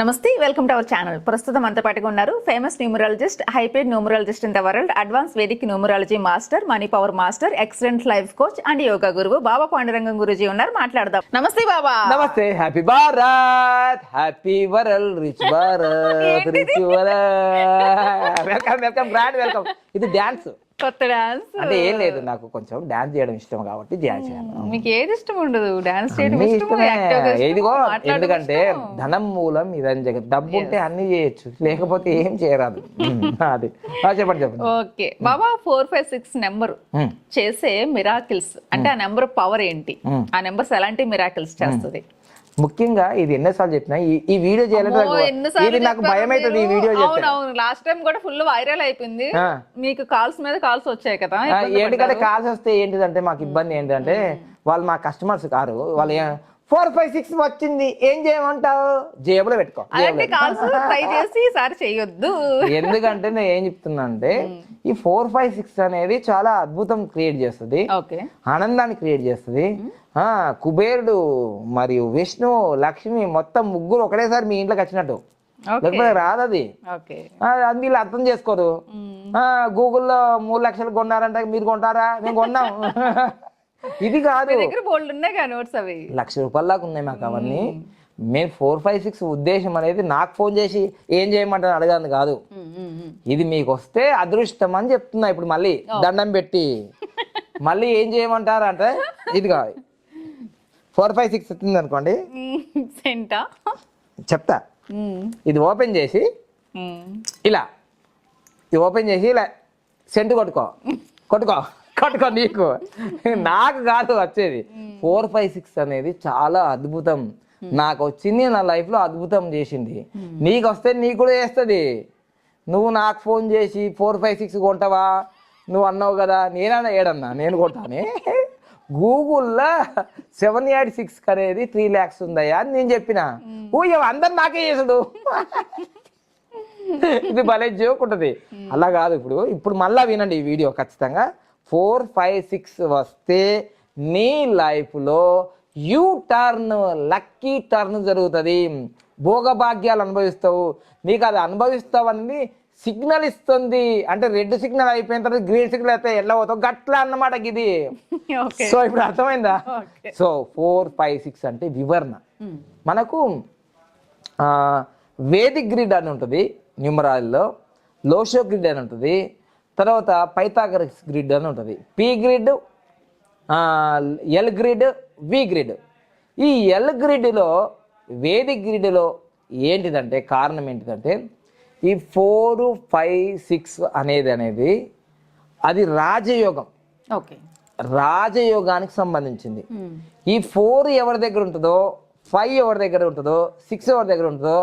నమస్తే welcome to our channel. ప్రస్తుతం అంత పాటుగా ఉన్నారు famous numerologist hyped numerologist in the world advance Vedic numerology master money power master excellent life coach and yoga గురువు బాబా పాండురంగం గురుజీ ఉన్నారు. మాట్లాడదాం. Namaste Baba. Namaste happy Bharat happy world rich Bharat rich world welcome welcome grand welcome. ఇది dance కొత్త dance. అంటే ఏం లేదు నాకు కొంచెం డాన్స్ చేయడం ఇష్టం కాబట్టి డాన్స్ చేయాలి. మీకు ఏది ఇష్టం ఉండదు? డాన్స్ చేయడం ఇష్టమే. ఇదిగో ఎందుకంటే. ధనం మూలం ఇదని జగత్ డబ్బు ఉంటే అన్ని చేయొచ్చు లేకపోతే ఏం చేయరాదు. అది. చెప్పండి చెప్పండి. Okay. Baba four five six number చేసే మిరాకిల్స్ అంటే ఆ నెంబర్ పవర్ ఏంటి. ఆ నెంబర్స్ ఎలాంటి మిరాకిల్స్ చేస్తుంది? ముఖ్యంగా ఇది ఎన్నోసార్లు చెప్పినా ఈ- ఈ వీడియో చేయాలంటే నాకు- ఇది భయం అవుతుంది ఈ? వీడియో అవునవును లాస్ట్ టైం కూడా ఫుల్ వైరల్ అయిపోయింది. మీకు కాల్స్ మీద కాల్స్ వచ్చాయి కదా ఏంటికంటే పడ్డారు. కాల్స్ వస్తే ఏంటిదంటే మాకు ఇబ్బంది ఏంటంటే వాళ్ళు మా కస్టమర్స్ కారు వాళ్ళు ఫోర్ ఫైవ్ సిక్స్ వచ్చింది ఏం చేయమంటావు? జేబులో పెట్టుకో. ట్రై చేసి ఈసారి చేయొద్దు. ఎందుకంటే నేను ఏం చెప్తున్నా అంటే ఈ ఫోర్ ఫైవ్ సిక్స్ అనేది చాలా అద్భుతం క్రియేట్ చేస్తుంది. ఆనందాన్ని క్రియేట్ చేస్తుంది. కుబేరుడు మరియు విష్ణు లక్ష్మి మొత్తం ముగ్గురు ఒకటేసారి మీ ఇంట్లోకి వచ్చినట్టు. లేకపోతే రాదు అది. అది వీళ్ళు అర్థం చేసుకోరు. గూగుల్లో మూడు లక్షలు కొన్నారంటే మీరు కొంటారా? మేము కొన్నాం. ఇది కాదు. నోట్స్ అవి? లక్ష రూపాయల దాకా ఉన్నాయి మాకు అవన్నీ. మేము. ఫోర్ ఫైవ్ సిక్స్ ఉద్దేశం అనేది నాకు ఫోన్ చేసి ఏం చేయమంటారు అడగాను కాదు. ఇది మీకు వస్తే అదృష్టం అని చెప్తున్నా ఇప్పుడు మళ్ళీ దండం పెట్టి. మళ్ళీ ఏం చేయమంటారు అంటే ఇది కాదు. ఫోర్ ఫైవ్ సిక్స్ వచ్చింది అనుకోండి. సెంటా? చెప్తా. ఇది ఓపెన్ చేసి. ఇలా. ఇది ఓపెన్ చేసి ఇలా సెంటు కొట్టుకో. కొట్టుకో. కొట్టుకో నీకు. నాకు కాదు వచ్చేది. ఫోర్ ఫైవ్ సిక్స్ అనేది చాలా అద్భుతం. నాకు వచ్చింది నా లైఫ్లో అద్భుతం చేసింది. నీకు వస్తే నీకు కూడా చేస్తుంది. నువ్వు నాకు ఫోన్ చేసి ఫోర్ ఫైవ్ సిక్స్ కొంటావా నువ్వు అన్నావు కదా నేనన్నా ఏడన్నా నేను కొంటానే గూగుల్లో సెవెన్ ఎయిట్ సిక్స్ అనేది త్రీ ల్యాక్స్ ఉందయ్యా అని నేను చెప్పిన. ఊయ్ అందరు నాకే చేసుడు ఇది భలే జోక్ ఉంటుంది. అలా కాదు ఇప్పుడు. ఇప్పుడు మళ్ళా వినండి ఈ వీడియో ఖచ్చితంగా. ఫోర్ ఫైవ్ సిక్స్ వస్తే నీ లైఫ్లో యూ టర్న్ లక్కీ టర్న్ జరుగుతుంది. భోగభాగ్యాలు అనుభవిస్తావు. నీకు అది అనుభవిస్తావని సిగ్నల్ ఇస్తుంది. అంటే రెడ్ సిగ్నల్ అయిపోయిన తర్వాత గ్రీన్ సిగ్నల్ అయితే ఎట్లా పోతావు? గట్ల అన్నమాట ఇది సో ఇప్పుడు అర్థమైందా? సో ఫోర్ ఫైవ్ సిక్స్ అంటే వివరణ. మనకు వేదిక్ గ్రిడ్ అని ఉంటుంది న్యూమరాల్లో లోషో గ్రిడ్ అని ఉంటుంది. తర్వాత పైథాగరస్ గ్రిడ్ అని ఉంటుంది. P grid L grid V grid. ఈ ఎల్ గ్రిడ్లో వేదిక్ గ్రిడ్లో ఏంటిదంటే కారణం ఏంటిదంటే ఈ ఫోర్ ఫైవ్ సిక్స్ అనేది అనేది అది రాజయోగం. ఓకే. రాజయోగానికి సంబంధించింది. ఉమ్, ఈ ఫోర్ ఎవరి దగ్గర ఉంటుందో ఫైవ్ ఎవరి దగ్గర ఉంటుందో సిక్స్ ఎవరి దగ్గర ఉంటుందో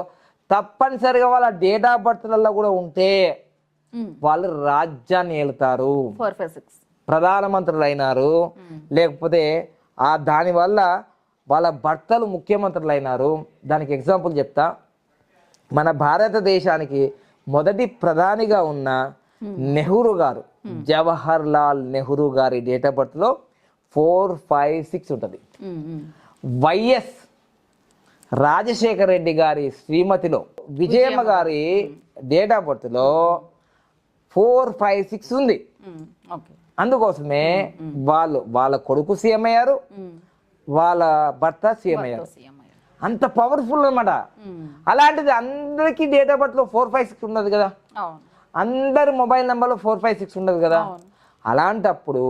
తప్పనిసరిగా వాళ్ళ డేట్ ఆఫ్ బర్త్లలో కూడా ఉంటే ఉమ్. వాళ్ళు రాజ్యాన్ని ఏలుతారు. ప్రధానమంత్రులు అయినారు లేకపోతే ఆ దానివల్ల వాళ్ళ భర్తలు ముఖ్యమంత్రులు అయినారు దానికి ఎగ్జాంపుల్ చెప్తా. మన భారతదేశానికి మొదటి ప్రధానిగా ఉన్న నెహ్రూ గారు జవహర్ లాల్ నెహ్రూ గారి డేట్ ఆఫ్ బర్త్లో ఫోర్ ఫైవ్ సిక్స్ ఉంటుంది. వైఎస్ రాజశేఖర రెడ్డి గారి శ్రీమతిలో విజయమ్మ గారి డేట్ ఆఫ్ బర్త్లో ఫోర్ ఫైవ్ సిక్స్ ఉంది. ఓకే అందుకోసమే వాళ్ళు వాళ్ళ కొడుకు సీఎం అయ్యారు. వాళ్ళ భర్త సీఎం అయ్యారు. అంత పవర్ఫుల్ అన్నమాట. ఉమ్, అలాంటిది అందరికీ డేట్ ఆఫ్ బర్త్లో ఫోర్ ఫైవ్ సిక్స్ ఉండదు కదా. అందరి మొబైల్ నెంబర్లో ఫోర్ ఫైవ్ సిక్స్ ఉండదు కదా. అలాంటప్పుడు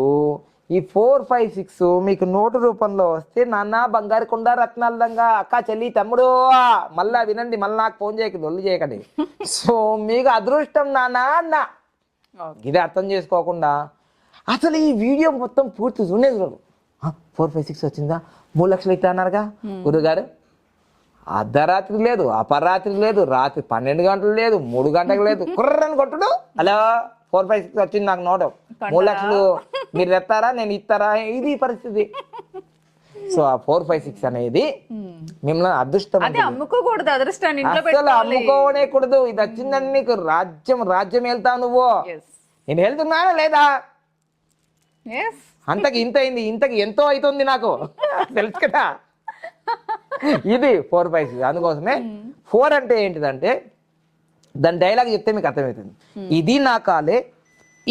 ఈ ఫోర్ ఫైవ్ సిక్స్ మీకు నోటు రూపంలో వస్తే నాన్న బంగారు కొండ రత్నాలంగా అక్క చెల్లి తమ్ముడు మళ్ళా వినండి మళ్ళీ నాకు ఫోన్ చేయకండి ఒళ్ళు చేయకండి. సో మీకు అదృష్టం నాన్న అన్న. ఇది అర్థం చేసుకోకుండా అసలు ఈ వీడియో మొత్తం పూర్తి చూడలేదు ఫోర్ ఫైవ్ సిక్స్ వచ్చిందా? మూడు లక్షలు ఇట్లా అన్నారుగా గురుగారు. అర్ధరాత్రి లేదు అపరాత్రి లేదు రాత్రి పన్నెండు గంటలు లేదు మూడు గంటలకు లేదు. కుర్రని కొట్టుడు. హలో ఫోర్ ఫైవ్ సిక్స్ వచ్చింది నాకు నోటు. మూడు లక్షలు మీరు తెస్తారా? నేను ఇస్తారా? ఇది పరిస్థితి. సో ఆ ఫోర్ ఫైవ్ సిక్స్ అనేది ఉమ్. మిమ్మల్ని అదృష్టం అదే అమ్ముకోకూడదు అదృష్టాన్ని అసలు అమ్ముకోనే కూడదు ఇది వచ్చిందని నీకు రాజ్యం రాజ్యం వెళ్తావు నువ్వు. నేను వెళ్తున్నానా లేదా? అంతకి ఇంత అయింది ఇంతకి ఎంతో అవుతుంది నాకు. తెలుసు కదా. ఇది ఫోర్ ఫైవ్ సిక్స్ అందుకోసమే ఫోర్ అంటే ఏంటిదంటే దాని డైలాగ్ చెప్తే మీకు అర్థమవుతుంది. ఇది నా కాలే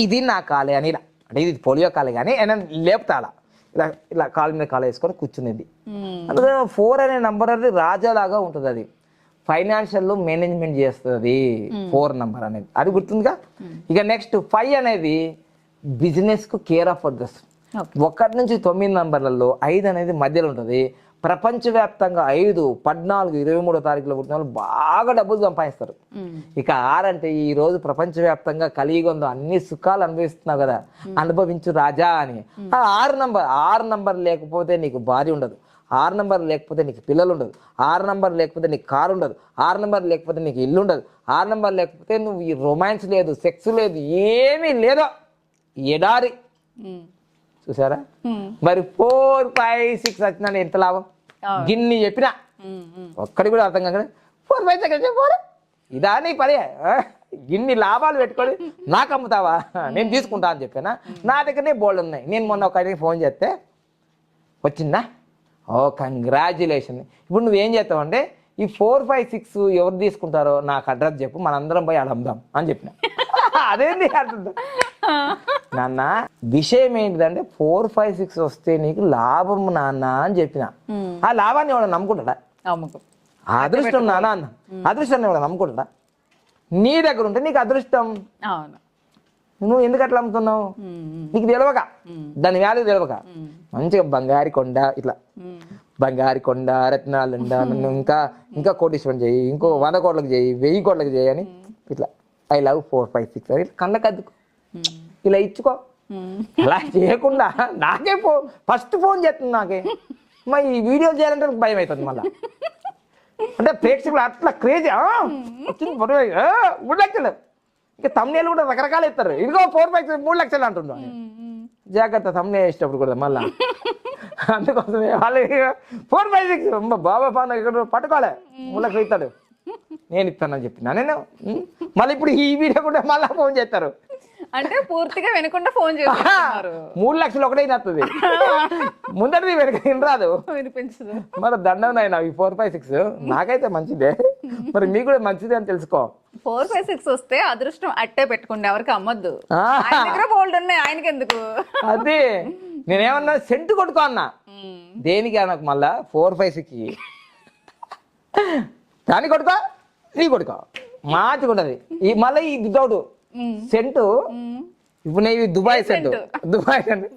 ఇది నా కాలే అని ఇలా. అంటే ఇది పోలియో కాలే కానీ ఆయన లేపుతాడా ఇలా ఇలా కాలు మీద కాలు వేసుకొని కూర్చునేది. అందుకని ఫోర్ అనే నంబర్ అనేది రాజాలాగా ఉంటుంది అది ఫైనాన్షియల్ మేనేజ్మెంట్ చేస్తుంది ఫోర్ నంబర్ అనేది. అది గుర్తుందిగా? ఇక నెక్స్ట్ ఫైవ్ అనేది బిజినెస్కు కేర్ ఆఫ్ అడ్రస్. ఒకటి నుంచి తొమ్మిది నంబర్లలో ఐదు అనేది మధ్యలో ఉంటుంది. ప్రపంచవ్యాప్తంగా ఐదు పద్నాలుగు ఇరవై మూడో తారీఖులో పుట్టిన వాళ్ళు బాగా డబ్బులు సంపాదిస్తారు. ఇక ఆరంటే ఈ రోజు ప్రపంచవ్యాప్తంగా కలియుగంలో అన్ని సుఖాలు అనుభవిస్తున్నావు కదా అనుభవించు రాజా అని. ఆరు నంబర్ ఆరు నంబర్ లేకపోతే నీకు భార్య ఉండదు. ఆరు నంబర్ లేకపోతే నీకు పిల్లలు ఉండదు. ఆరు నంబర్ లేకపోతే నీకు కారు ఉండదు. ఆరు నంబర్ లేకపోతే నీకు ఇల్లు ఉండదు. ఆరు నంబర్ లేకపోతే నువ్వు ఈ రొమాన్స్ లేదు సెక్స్ లేదు ఏమీ లేదో. ఎడారి. చూసారా? మరి ఫోర్ ఫైవ్ సిక్స్ వచ్చినా ఎంత లాభం? గిన్ని చెప్పినా? ఒక్కడి కూడా అర్థం కాక ఫోర్ ఫైవ్ సెకండ్స్ ఫోర్ ఇదా నీ పని. ఆ? ఇన్ని లాభాలు పెట్టుకొని నాకు అమ్ముతావా? నేను తీసుకుంటా అని చెప్పానా? నా దగ్గరనే బోల్డ్ ఉన్నాయి. నేను మొన్న ఒక ఫోన్ చేస్తే వచ్చిందా? Oh congratulation. ఇప్పుడు నువ్వేం చేస్తావు అంటే ఈ ఫోర్ ఫైవ్ సిక్స్ ఎవరు తీసుకుంటారో నాకు అడ్రస్ చెప్పు. మనందరం పోయి అమ్ముదాం అని చెప్పిన. అదేంటి అంటుందా నాన్న విషయం ఏంటిదంటే ఫోర్ ఫైవ్ సిక్స్ వస్తే నీకు లాభం నాన్న అని చెప్పిన. ఆ లాభాన్ని ఎవడ నమ్ముకుంటాడా? అదృష్టం నాన్న అన్న. అదృష్టాన్ని ఎవడ నమ్ముకుంటాడా? నీ దగ్గర ఉంటే నీకు అదృష్టం. నువ్వు ఎందుకు అట్లా అమ్ముతున్నావు నీకు తెలియక దాని వాల్యూ తెలియక మంచిగా బంగారి కొండ ఇట్లా. బంగారి కొండ రత్నాలుండ నన్ను ఇంకా ఇంకా కోటీశ్వరం చేయి ఇంకో వంద కోట్లకు చేయి వెయ్యి కోట్లకు చేయి అని ఇట్లా. I love four five six అని ఇట్లా. కళ్ళకి అద్దుకో ఇలా ఇచ్చుకో. అలా చేయకుండా నాకే ఫో ఫస్ట్ ఫోన్ చేస్తుంది నాకే. మరి ఈ వీడియోలు చేయాలంటే భయం అవుతుంది మళ్ళా. అంటే ప్రేక్షకులు అట్లా క్రేజీ వచ్చింది మూడు లక్షలు. ఇంకా తమ్నేలు కూడా రకరకాలు ఇస్తారు. ఇదిగో ఫోర్ ఫైవ్ మూడు లక్షలు అంటున్నాను జాగ్రత్త తమ్నే వేసేటప్పుడు కూడా మళ్ళా. అందుకోసమే వాళ్ళు four five six Baba fan ఇక్కడ పట్టుకోలే. మూడు లక్షలు ఇస్తాడు. నేను ఇస్తానని చెప్పిన. నేను? మళ్ళీ ఇప్పుడు ఈ వీడియో కూడా మళ్ళీ ఫోన్ చేస్తారు. అంటే పూర్తిగా వినకుండా ఫోన్ చేస్తున్నారు మూడు లక్షలు ఒకటే వస్తుంది ముందటిది వెనక రాదు. వినిపించదు. మరి దండం నాయన ఈ ఫోర్ ఫైవ్ సిక్స్ నాకైతే మంచిదే. మరి మీకు కూడా మంచిదే అని తెలుసుకో. ఫోర్ ఫైవ్ సిక్స్ వస్తే అదృష్టం అట్టే పెట్టుకోండి ఎవరికి అమ్మొద్దు. ఆ. ఆయన దగ్గర బోల్డ్ ఉన్నాయి ఆయనకి ఎందుకు అది. నేనేమన్నా సెంటు కొట్టుకో అన్నా. దేనికి నాకు మళ్ళా ఫోర్ ఫైవ్ సిక్స్ దాన్ని కొడుకో నీ కొడుకో. మంచిగా ఉంటది ఈ మళ్ళీ ఈ వితౌట్ సెంటు? ఇప్పుడు నేను దుబాయ్ సెంటు. Dubai scent.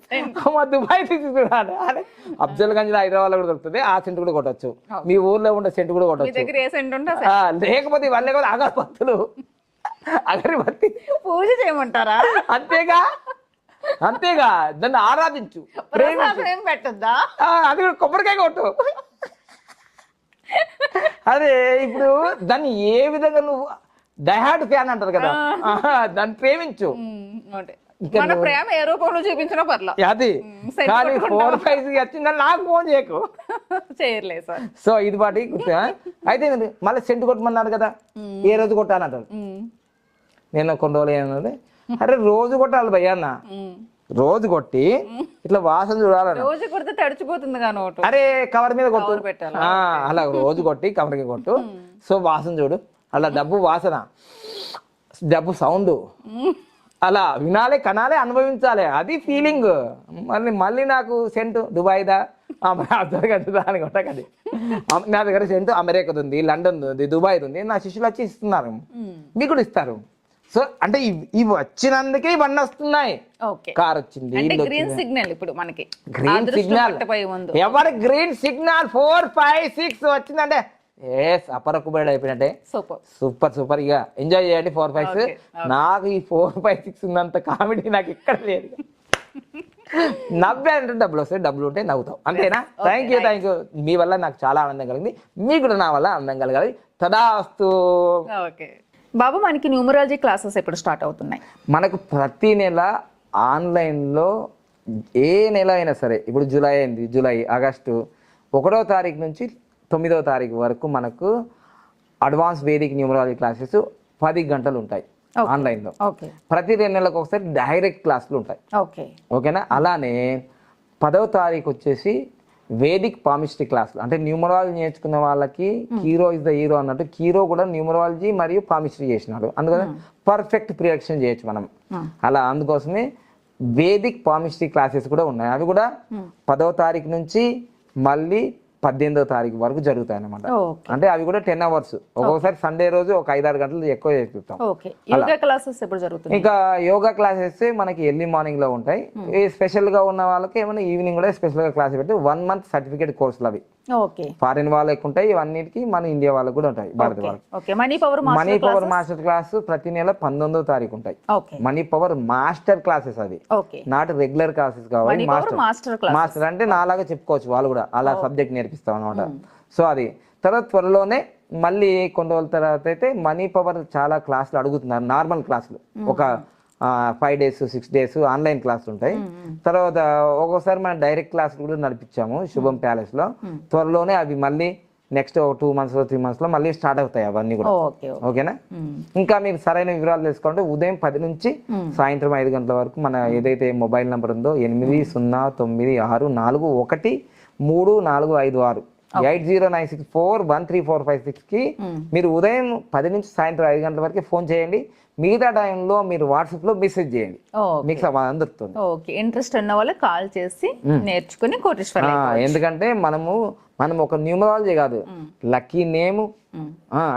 అమ్మ దుబాయ్ తీసుకున్నాడు అదే అఫ్జల్ గంజ్ హైదరాబాద్లో కూడా దొరుకుతుంది. ఆ సెంటు కూడా కొట్టచ్చు. మీ ఊర్లో ఉండే సెంటు కూడా మీ కొట్టచ్చు లేకపోతే ఇవన్నీ కూడా అగరబత్తులు. అగరబత్తి. పూజ చేయమంటారా? అంతేగా? అంతేగా? దాన్ని ఆరాధించు. పెట్టద్దా? అది కూడా కొబ్బరికాయ కొట్టు. అదే ఇప్పుడు దాన్ని ఏ విధంగా నువ్వు డైహార్డ్ ఫ్యాన్ అంటారు కదా. దాన్ని ప్రేమించు. మన ప్రేమ ఏ రూపంలో చూపించినా పర్లా. అది. సెట్ కానీ ఫోర్ ఫైవ్ వచ్చిందని నాకు ఫోన్ చేయకు. చేయలేదు సార్. సో ఇది? అయితే మళ్ళీ సెంటు కొట్టమన్నారు కదా. ఏ రోజు కొట్టాలంటారు నేను కొన్ని రోజులు ఏమన్నది అరే రోజు కొట్టాలి భయ్య అన్న. రోజు కొట్టి ఇట్లా వాసన చూడాలన్న. రోజు కొడితే తడిచిపోతుంది అరే కవర్ మీద కొట్టు. పెట్టాలా? అలా రోజు కొట్టి కవర్కి కొట్టు. సో వాసన చూడు. అలా డబ్బు వాసన డబ్బు సౌండ్. అలా వినాలి కనాలి అనుభవించాలి. అది ఫీలింగ్ మళ్ళీ మళ్ళీ నాకు సెంట్ దుబాయ్దా? కొట్టకది అమ్- నా దగ్గర సెంట్ అమెరికాది ఉంది లండన్ ఉంది దుబాయ్ ఉంది. నా శిష్యులు వచ్చి ఇస్తున్నారు. మీకు కూడా ఇస్తారు. సో అంటే ఇవ్- వచ్చినందుకే ఇవన్నీ వస్తున్నాయి. కార్ వచ్చింది గ్రీన్ సిగ్నల్ ఇప్పుడు మనకి. గ్రీన్ సిగ్నల్ ఎవరి green signal four five six వచ్చిందంటే ఏ అపరకుబడి అయిపోయినట్టే. సూపర్ సూపర్ సూపర్ ఇక ఎంజాయ్ చేయండి ఫోర్ ఫైవ్ Okay, నాకు ఈ ఫోర్ ఫైవ్ సిక్స్ ఉన్నంత కామెడీ నాకు ఎక్కడ లేదు. నవ్వే అంటే డబ్బులు వస్తాయి డబ్బులు ఉంటే నవ్వుతాం అంతేనా? థ్యాంక్ యూ థ్యాంక్ యూ మీ వల్ల నాకు చాలా ఆనందం కలిగింది. మీకు కూడా నా వల్ల ఆనందం కలగాలి. తదాస్తు. ఓకే బాబు మనకి న్యూమరాలజీ క్లాసెస్ ఎప్పుడు స్టార్ట్ అవుతున్నాయి? మనకు ప్రతి నెల ఆన్లైన్లో ఏ నెల అయినా సరే ఇప్పుడు జూలై అయింది జూలై ఆగస్టు ఒకటో తారీఖు నుంచి తొమ్మిదో తారీఖు వరకు మనకు అడ్వాన్స్ వేదిక్ న్యూమరాలజీ క్లాసెస్ పది గంటలు ఉంటాయి ఆన్లైన్లో. ప్రతి రెండు నెలలకు ఒకసారి డైరెక్ట్ క్లాసులు ఉంటాయి. ఓకే. ఓకేనా? అలానే పదవ తారీఖు వచ్చేసి వేదిక్ పామిస్ట్రీ క్లాసులు. అంటే న్యూమరాలజీ నేర్చుకున్న వాళ్ళకి కీరో ఇస్ ద హీరో అన్నట్టు కీరో కూడా న్యూమరాలజీ మరియు పామిస్ట్రీ చేసినాడు. అందుకని పర్ఫెక్ట్ ప్రియాక్షన్ చేయొచ్చు మనం. అలా అందుకోసమే వేదిక్ పామిస్ట్రీ క్లాసెస్ కూడా ఉన్నాయి. అవి కూడా పదవ తారీఖు నుంచి మళ్ళీ పద్దెనిమిదవ తారీఖు వరకు జరుగుతాయి అన్నమాట ఓకే. అంటే అవి కూడా టెన్ అవర్స్. ఒక్కొక్కసారి సండే రోజు ఒక ఐదారు గంటలు ఎక్కువ చేపిస్తాం. ఓకే. యోగా క్లాసెస్ ఎప్పుడు జరుగుతుంది ఇంకా యోగా క్లాసెస్ మనకి ఎర్లీ మార్నింగ్లో ఉంటాయి స్పెషల్గా ఉన్న వాళ్ళకి ఏమైనా ఈవినింగ్ కూడా స్పెషల్గా క్లాస్ పెట్టి వన్ మంత్ సర్టిఫికేట్ కోర్సులు అవి. ఓకే. ఫారిన్ వాళ్ళకి ఉంటాయి ఇవన్నిటికి మన ఇండియా వాళ్ళకి కూడా ఉంటాయి భారత వాళ్ళకి. Money power money power master class ప్రతి నెల పంతొమ్మిదో తారీఖు ఉంటాయి మనీ పవర్ మాస్టర్ క్లాసెస్ అది నాట్ రెగ్యులర్ క్లాసెస్ కావాలి మాస్టర్ మాస్టర్ అంటే నాలాగా చెప్పుకోవచ్చు వాళ్ళు కూడా అలా సబ్జెక్ట్ నేర్పిస్తాం అనమాట సో అది. తర్వాత త్వరలోనే మళ్ళీ కొన్ని రోజుల తర్వాత అయితే మనీ పవర్ చాలా క్లాసులు అడుగుతున్నారు నార్మల్ క్లాసులు ఒక five days six days online క్లాసులు ఉంటాయి. తర్వాత ఒక్కోసారి మనం డైరెక్ట్ క్లాసులు కూడా నడిపించాము శుభం ప్యాలెస్లో. త్వరలోనే అవి మళ్ళీ నెక్స్ట్ ఒక టూ మంత్స్ త్రీ మంత్స్లో మళ్ళీ స్టార్ట్ అవుతాయి అవన్నీ కూడా. Okay okay. ఓకేనా? ఇంకా మీరు సరైన వివరాలు తెలుసుకోవాలంటే ఉదయం పది నుంచి సాయంత్రం ఐదు గంటల వరకు మన ఏదైతే మొబైల్ నెంబర్ ఉందో ఎనిమిది సున్నా తొమ్మిది ఆరు నాలుగు ఒకటి మూడు నాలుగు ఐదు ఆరు. Eight zero nine six four one three four five సిక్స్కి మీరు ఉదయం పది నుంచి సాయంత్రం ఐదు గంటల వరకు ఫోన్ చేయండి. మిగతా టైంలో మీరు వాట్సాప్లో మెసేజ్ చేయండి. మీకు సమాధానం దొరుకుతుంది. ఓకే. ఇంట్రెస్ట్ ఉన్న వాళ్ళు కాల్ చేసి నేర్చుకుని కోటేశ్వర ఎందుకంటే మనము మనం ఒక న్యూమరాలజీ కాదు. Lucky name.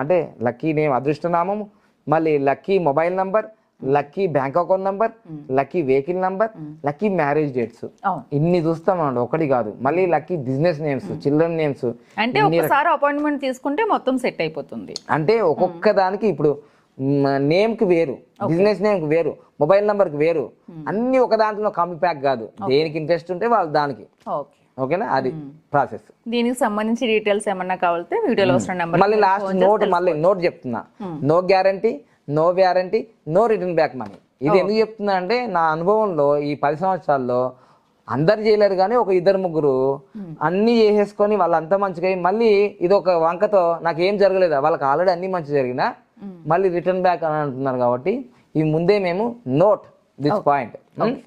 అంటే లక్కీ నేమ్ అదృష్టనామము మళ్ళీ lucky mobile number lucky bank account number lucky vehicle number lucky marriage dates. ఇన్ని చూస్తాం అన్నమాట ఒకటి కాదు. మళ్ళీ lucky business names children names. అంటే ఒకసారి అపాయింట్మెంట్ తీసుకుంటే మొత్తం సెట్ అయిపోతుంది. అంటే ఒక్కొక్క దానికి ఇప్పుడు నేమ్కి వేరు. బిజినెస్ నేమ్కి వేరు. మొబైల్ నంబర్కి వేరు అన్ని ఒక దాంట్లో ప్యాక్ కాదు. దేనికి ఇంట్రెస్ట్ ఉంటే వాళ్ళు దానికి. ఓకే ఓకేనా అది ప్రాసెస్ దీనికి సంబంధించి డీటెయిల్స్ ఏమన్నా కావాలంటే వీడియోలో వస్తున్న నెంబర్ మళ్ళీ లాస్ట్ నోట్ మళ్ళీ నోట్ చెప్తున్నా. No guarantee no warranty no return back money ఇది ఎందుకు చెప్తున్నా అంటే నా అనుభవంలో ఈ పది సంవత్సరాల్లో అందరు చేయలేరు కానీ ఒక ఇద్దరు ముగ్గురు అన్ని చేసేసుకొని వాళ్ళంతా మంచిగా మళ్ళీ ఇది ఒక వంకతో నాకు ఏం జరగలేదు? వాళ్ళకి ఆల్రెడీ అన్ని మంచి జరిగినా మళ్ళీ రిటర్న్ బ్యాక్ అని అంటున్నారు కాబట్టి ఈ ముందే మేము నోట్ దిస్ పాయింట్.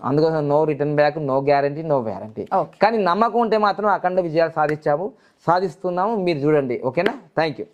అందుకోసం no return back no guarantee no warranty. కానీ నమ్మకం ఉంటే మాత్రం అఖండ విజయాలు సాధించాము సాధిస్తున్నాము. మీరు చూడండి ఓకేనా? Thank you